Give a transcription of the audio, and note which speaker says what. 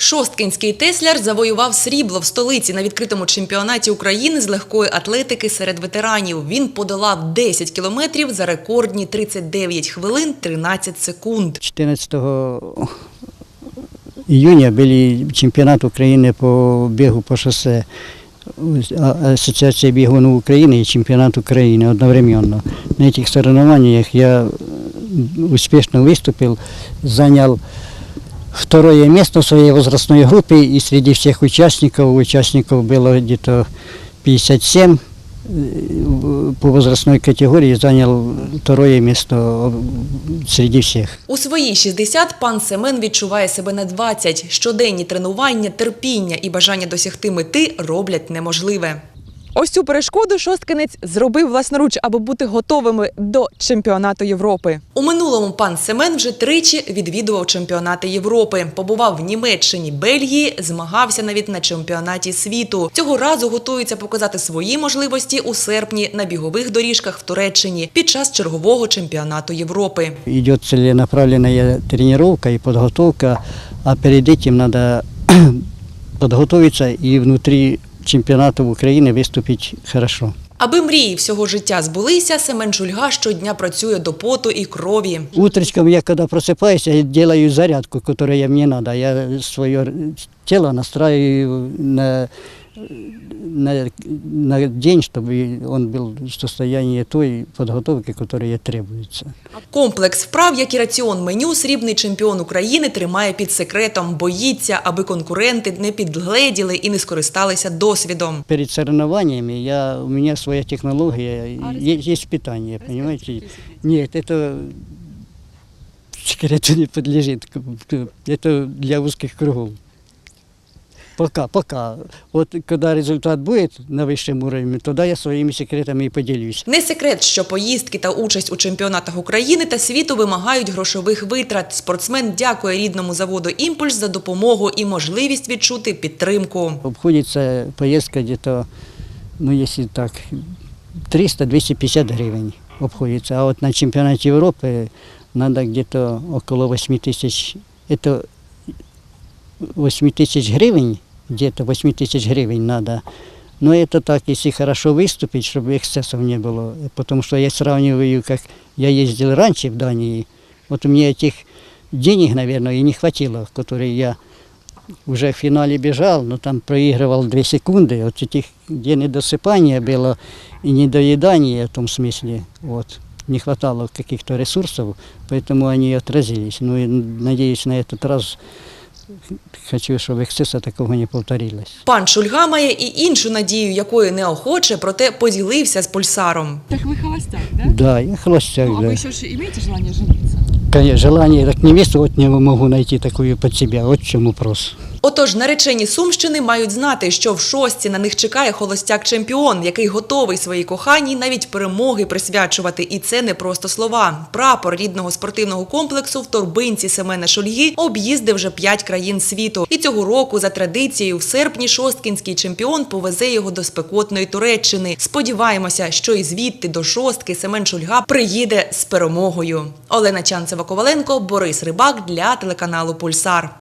Speaker 1: Шосткинський Тесляр завоював срібло в столиці на відкритому чемпіонаті України з легкої атлетики серед ветеранів. Він подолав 10 кілометрів за рекордні 39 хвилин 13 секунд.
Speaker 2: 14 июня были чемпионат Украины по бегу по шоссе. А- Ассоциация бегунов Украины и чемпионат Украины одновременно. На этих соревнованиях я успешно выступил, занял второе место в своей возрастной группе и среди всех участников, участников было где-то 57, э, по возрастной категории занял второе место среди всех.
Speaker 1: У свої 60 пан Семен відчуває себе на 20. Щоденні тренування, терпіння і бажання досягти мети роблять неможливе. Ось цю перешкоду шосткинець зробив власноруч, аби бути готовими до чемпіонату Європи. У минулому пан Семен вже тричі відвідував чемпіонати Європи. Побував в Німеччині, Бельгії, змагався навіть на чемпіонаті світу. Цього разу готується показати свої можливості у серпні на бігових доріжках в Туреччині під час чергового чемпіонату Європи.
Speaker 2: идет целенаправленная тренировка и подготовка, а перед этим надо подготовиться и внутри чемпионата Украины выступить хорошо.
Speaker 1: Аби мрії всього життя збулися, Семен Шульга щодня працює до поту і крові.
Speaker 2: Утречком я когда просыпаюсь, я делаю зарядку, которая мне надо. Я свое тело настраиваю на, на, на день, чтобы он был в состоянии той подготовки, которая требуется.
Speaker 1: Комплекс вправ, як і раціон меню, срібний чемпіон України тримає під секретом. Боїться, аби конкуренти не підгледіли і не скористалися досвідом.
Speaker 2: перед соревнованиями я, у меня своя технология, есть, есть питание, понимаете? Нет, это секрету не подлежит. Это для узких кругов. Пока, пока. Вот когда результат будет на высшем уровне, тогда я своими секретами и поделюсь.
Speaker 1: Не секрет, що поїздки та участь у чемпіонатах України та світу вимагають грошових витрат. Спортсмен дякує рідному заводу Імпульс за допомогу і можливість відчути підтримку.
Speaker 2: Обходится поездка где-то, ну если так, 300-250 гривен обходится. А вот на чемпионате Европы надо где-то около 8 тысяч, это 8 тысяч гривен, где-то 8 тысяч гривен надо. Но это так, если хорошо выступить, чтобы эксцессов не было. Потому что я сравниваю, как я ездил раньше в Дании, вот мне этих денег, наверное, и не хватило, которые я уже в финале бежал, но там проигрывал 2 секунды. Вот этих, где недосыпание было и недоедание в том смысле, вот, не хватало каких-то ресурсов, поэтому они отразились. Ну и надеюсь, на этот раз хочу, чтобы эксцесса такого не повторилось.
Speaker 1: Пан Шульга має і іншу надію, якою неохоче, проте поділився з пульсаром.
Speaker 3: Так вы холостяк, да?
Speaker 2: Да, я холостяк,
Speaker 3: Ну, а
Speaker 2: да.
Speaker 3: вы еще же имеете желание жениться?
Speaker 2: Конечно, желание, так невесту вот не могу найти такую под себя, вот в чем вопрос.
Speaker 1: Отож, наречені Сумщини мають знати, що в шостці на них чекає холостяк-чемпіон, який готовий своїй коханій навіть перемоги присвячувати. І це не просто слова. Прапор рідного спортивного комплексу в торбинці Семена Шульги об'їздив вже п'ять країн світу. І цього року, за традицією, в серпні шосткінський чемпіон повезе його до спекотної Туреччини. Сподіваємося, що і звідти до шостки Семен Шульга приїде з перемогою. Олена Чанцева Коваленко, Борис Рибак для телеканалу Пульсар.